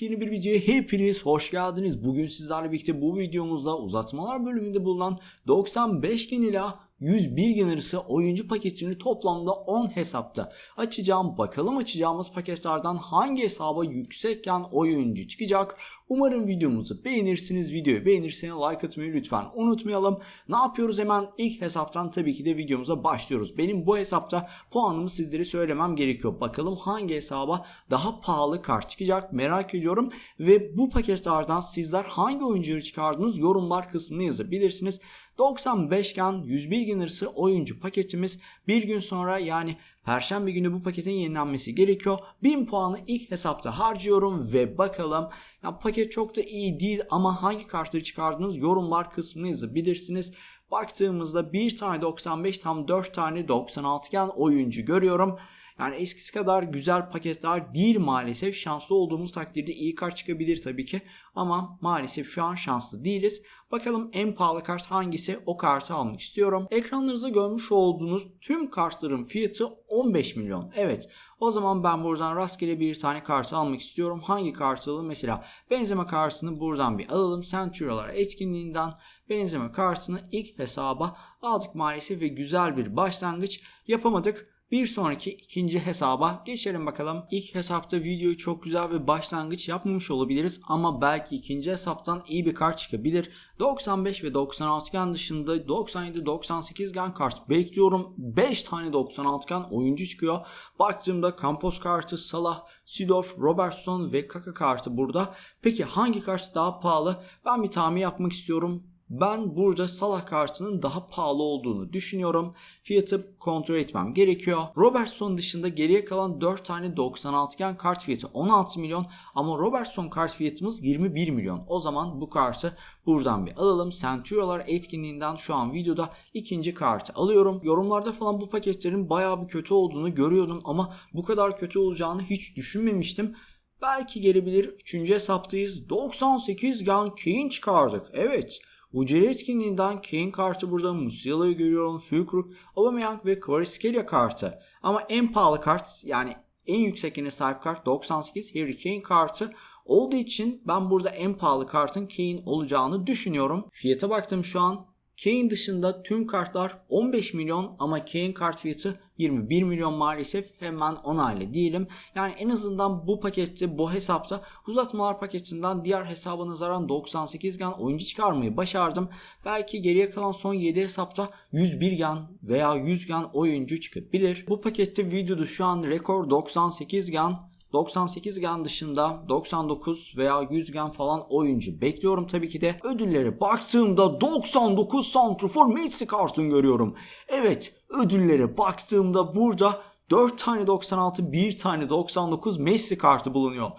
Yepyeni bir videoya hepiniz hoş geldiniz. Bugün sizlerle birlikte bu videomuzda uzatmalar bölümünde bulunan 95 gen ila 101 gen arası oyuncu paketini toplamda 10 hesapta açacağım. Bakalım açacağımız paketlerden hangi hesaba yüksek gen oyuncu çıkacak. Umarım videomuzu beğenirsiniz. Videoyu beğenirseniz like atmayı lütfen unutmayalım. Ne yapıyoruz hemen ilk hesaptan tabii ki de videomuza başlıyoruz. Benim bu hesapta puanımı sizlere söylemem gerekiyor. Bakalım hangi hesaba daha pahalı kart çıkacak merak ediyorum. Ve bu paketlerden sizler hangi oyuncuları çıkardınız yorumlar kısmına yazabilirsiniz. 95 gen 101 gen oyuncu paketimiz bir gün sonra yani Perşembe günü bu paketin yenilenmesi gerekiyor. 1000 puanı ilk hesapta harcıyorum ve bakalım. Ya paket çok da iyi değil ama hangi kartları çıkardınız yorumlar kısmına yazabilirsiniz. Baktığımızda bir tane 95 tam 4 tane 96 gen oyuncu görüyorum. Yani eskisi kadar güzel paketler değil maalesef. Şanslı olduğumuz takdirde iyi kart çıkabilir tabii ki. Ama maalesef şu an şanslı değiliz. Bakalım en pahalı kart hangisi o kartı almak istiyorum. Ekranlarınızda görmüş olduğunuz tüm kartların fiyatı 15 milyon. Evet o zaman ben buradan rastgele bir tane kartı almak istiyorum. Hangi kartı alalım? Mesela benzeme kartını buradan bir alalım. Centurio'lar etkinliğinden benzeme kartını ilk hesaba aldık maalesef ve güzel bir başlangıç yapamadık. Bir sonraki ikinci hesaba geçelim bakalım. İlk hesapta videoyu çok güzel bir başlangıç yapmamış olabiliriz ama belki ikinci hesaptan iyi bir kart çıkabilir. 95 ve 96 gen dışında 97-98 gen kart bekliyorum. 5 tane 96 gen oyuncu çıkıyor. Baktığımda Campos kartı, Salah, Sidorf, Robertson ve Kaka kartı burada. Peki hangi kart daha pahalı? Ben bir tahmin yapmak istiyorum. Ben burada Salah kartının daha pahalı olduğunu düşünüyorum. Fiyatı kontrol etmem gerekiyor. Robertson dışında geriye kalan 4 tane 96 gen kart fiyatı 16 milyon ama Robertson kart fiyatımız 21 milyon. O zaman bu kartı buradan bir alalım. Centurio'lar etkinliğinden şu an videoda ikinci kartı alıyorum. Yorumlarda falan bu paketlerin bayağı bir kötü olduğunu görüyordum ama bu kadar kötü olacağını hiç düşünmemiştim. Belki gelebilir. Üçüncü hesaptayız. 98 gen Kane çıkardık. Evet. Uceli etkinliğinden Kane kartı burada, Musiala'yı görüyorum, Fulkrug, Aubameyang ve Kvaratskhelia kartı. Ama en pahalı kart yani en yüksek yine sahip kart 98 Harry Kane kartı olduğu için ben burada en pahalı kartın Kane olacağını düşünüyorum. Fiyata baktım şu an Kane dışında tüm kartlar 15 milyon ama Kane kart fiyatı 21 milyon maalesef hemen onaylı değilim. Yani en azından bu pakette bu hesapta uzatmalar paketinden diğer hesaba nazaran 98 gen oyuncu çıkarmayı başardım. Belki geriye kalan son 7 hesapta 101 gen veya 100 gen oyuncu çıkabilir. Bu pakette videoda şu an rekor 98 gen 98 gen dışında 99 veya 100 gen falan oyuncu bekliyorum tabii ki de. Ödüllere baktığımda 99 Santrafor Messi kartını görüyorum. Evet ödüllere baktığımda burada 4 tane 96 1 tane 99 Messi kartı bulunuyor.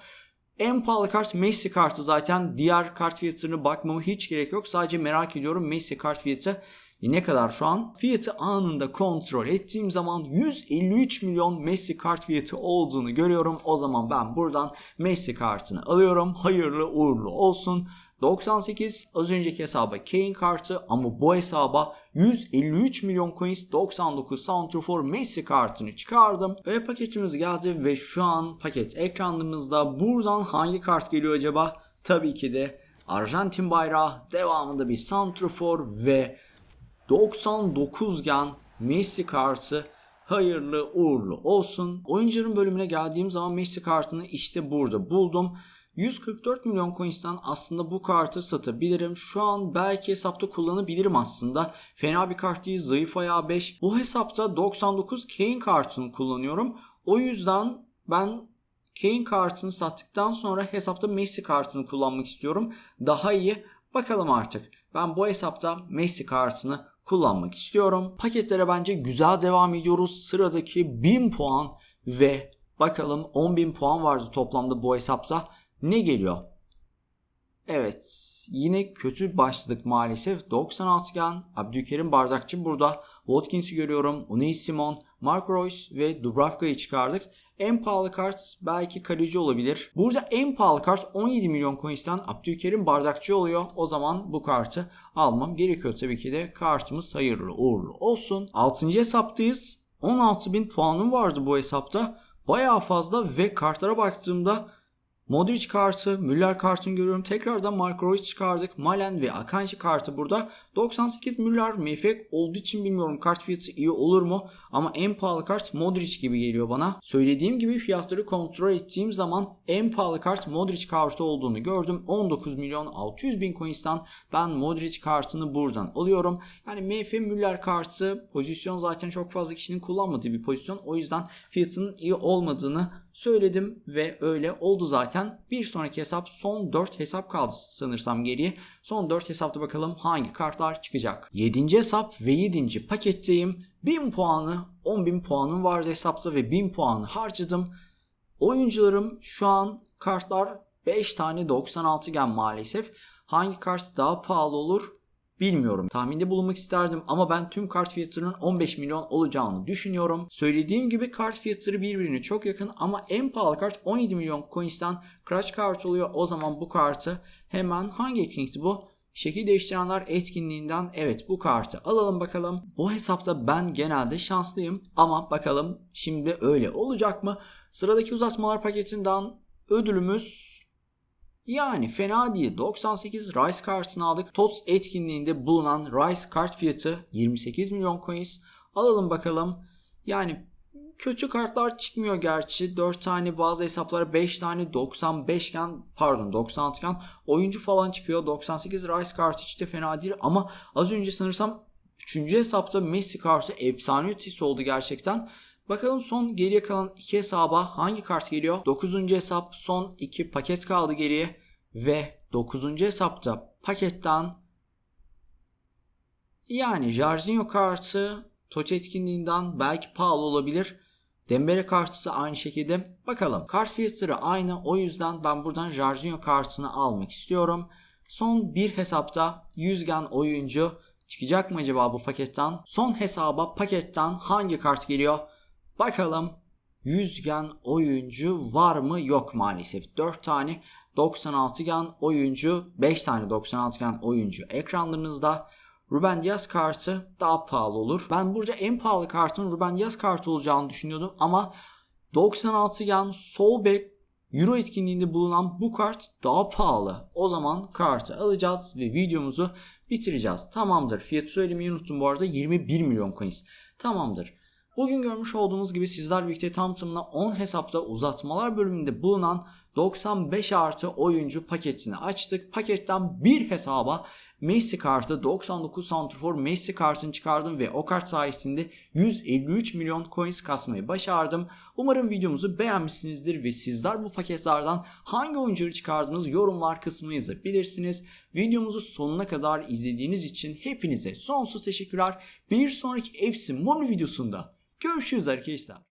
En pahalı kart Messi kartı zaten. Diğer kart fiyatlarına bakmama hiç gerek yok. Sadece merak ediyorum Messi kart fiyatı ne kadar şu an? Fiyatı anında kontrol ettiğim zaman 153 milyon Messi kart fiyatı olduğunu görüyorum. O zaman ben buradan Messi kartını alıyorum. Hayırlı uğurlu olsun. 98 az önceki hesaba Kane kartı ama bu hesaba 153 milyon coins 99 Santrafor Messi kartını çıkardım. Ve paketimiz geldi ve şu an paket ekranımızda buradan hangi kart geliyor acaba? Tabii ki de Arjantin bayrağı devamında bir Santrafor ve 99 gen Messi kartı hayırlı uğurlu olsun. Oyuncuların bölümüne geldiğim zaman Messi kartını işte burada buldum. 144 milyon coins'ten aslında bu kartı satabilirim. Şu an belki hesapta kullanabilirim aslında. Fena bir kart değil. Zayıf ayağı 5. Bu hesapta 99 Kane kartını kullanıyorum. O yüzden ben Kane kartını sattıktan sonra hesapta Messi kartını kullanmak istiyorum. Daha iyi. Bakalım artık. Ben bu hesapta Messi kartını kullanmak istiyorum. Paketlere bence güzel devam ediyoruz. Sıradaki 1000 puan ve bakalım 10.000 puan vardı toplamda bu hesapta. Ne geliyor? Evet yine kötü başladık maalesef. 96 gen Abdülkerim Bardakçı burada. Watkins'i görüyorum. Unai Simon, Mark Royce ve Dubravka'yı çıkardık. En pahalı kart belki kaleci olabilir. Burada en pahalı kart 17 milyon coins'ten Abdülkerim Bardakçı oluyor. O zaman bu kartı almam gerekiyor tabii ki de. Kartımız hayırlı uğurlu olsun. 6. hesaptayız. 16 bin puanım vardı bu hesapta. Bayağı fazla ve kartlara baktığımda Modric kartı, Müller kartını görüyorum. Tekrardan Marco Reus çıkardık. Malen ve Akanji kartı burada. 98 Müller MFK olduğu için bilmiyorum kart fiyatı iyi olur mu? Ama en pahalı kart Modric gibi geliyor bana. Söylediğim gibi fiyatları kontrol ettiğim zaman en pahalı kart Modric kartı olduğunu gördüm. 19 milyon 600 bin coins'tan ben Modric kartını buradan alıyorum. Yani MF Müller kartı pozisyon zaten çok fazla kişinin kullanmadığı bir pozisyon. O yüzden fiyatının iyi olmadığını söyledim ve öyle oldu zaten. Bir sonraki hesap son 4 hesap kaldı sanırsam geriye. Son 4 hesapta bakalım hangi kartlar çıkacak. 7. hesap ve 7. paketteyim. 1000 puanı 10.000 puanım vardı hesapta ve 1000 puanı harcadım. Oyuncularım şu an kartlar 5 tane 96 gen maalesef. Hangi kart daha pahalı olur bilmiyorum. Tahminde bulunmak isterdim ama ben tüm kart fiyatlarının 15 milyon olacağını düşünüyorum. Söylediğim gibi kart fiyatları birbirine çok yakın ama en pahalı kart 17 milyon coins'ten Crash kart oluyor. O zaman bu kartı hemen hangi etkinlikti bu? Şekil değiştirenler etkinliğinden evet bu kartı alalım bakalım. Bu hesapta ben genelde şanslıyım ama bakalım şimdi öyle olacak mı? Sıradaki uzatmalar paketinden ödülümüz yani fena değil. 98 Rice kartını aldık. TOTS etkinliğinde bulunan Rice kart fiyatı 28 milyon coins. Alalım bakalım. Yani kötü kartlar çıkmıyor gerçi. 4 tane bazı hesaplara 5 tane 95 gen pardon 96 gen oyuncu falan çıkıyor. 98 Rice kartı hiç de fena değil ama az önce sanırsam 3. hesapta Messi kartı efsane ötesi oldu gerçekten. Bakalım son geriye kalan iki hesaba hangi kart geliyor? 9. hesap son 2 paket kaldı geriye ve 9. hesapta paketten yani Jarzinho kartı Toç etkinliğinden belki pahalı olabilir. Dembele kartısı aynı şekilde. Bakalım kart fiyatları aynı o yüzden ben buradan Jarzinho kartını almak istiyorum. Son bir hesapta 100 gen oyuncu çıkacak mı acaba bu paketten? Son hesaba paketten hangi kart geliyor? Bakalım yüzgen oyuncu var mı? Yok maalesef. 4 tane 96 gen oyuncu, 5 tane 96 gen oyuncu ekranlarınızda. Ruben Diaz kartı daha pahalı olur. Ben burada en pahalı kartın Ruben Diaz kartı olacağını düşünüyordum ama 96 gen sol bek Euro etkinliğinde bulunan bu kart daha pahalı. O zaman kartı alacağız ve videomuzu bitireceğiz. Tamamdır. Fiyatı söylemeyi unuttum bu arada 21 milyon coins. Tamamdır. Bugün görmüş olduğunuz gibi sizler birlikte tam tamına 10 hesapta uzatmalar bölümünde bulunan 95 artı oyuncu paketini açtık. Paketten bir hesaba Messi kartı 99 Santrfor Messi kartını çıkardım ve o kart sayesinde 153 milyon coins kasmayı başardım. Umarım videomuzu beğenmişsinizdir ve sizler bu paketlerden hangi oyuncuları çıkardınız yorumlar kısmına yazabilirsiniz. Videomuzu sonuna kadar izlediğiniz için hepinize sonsuz teşekkürler. Bir sonraki FC Moni videosunda görüşürüz arkadaşlar.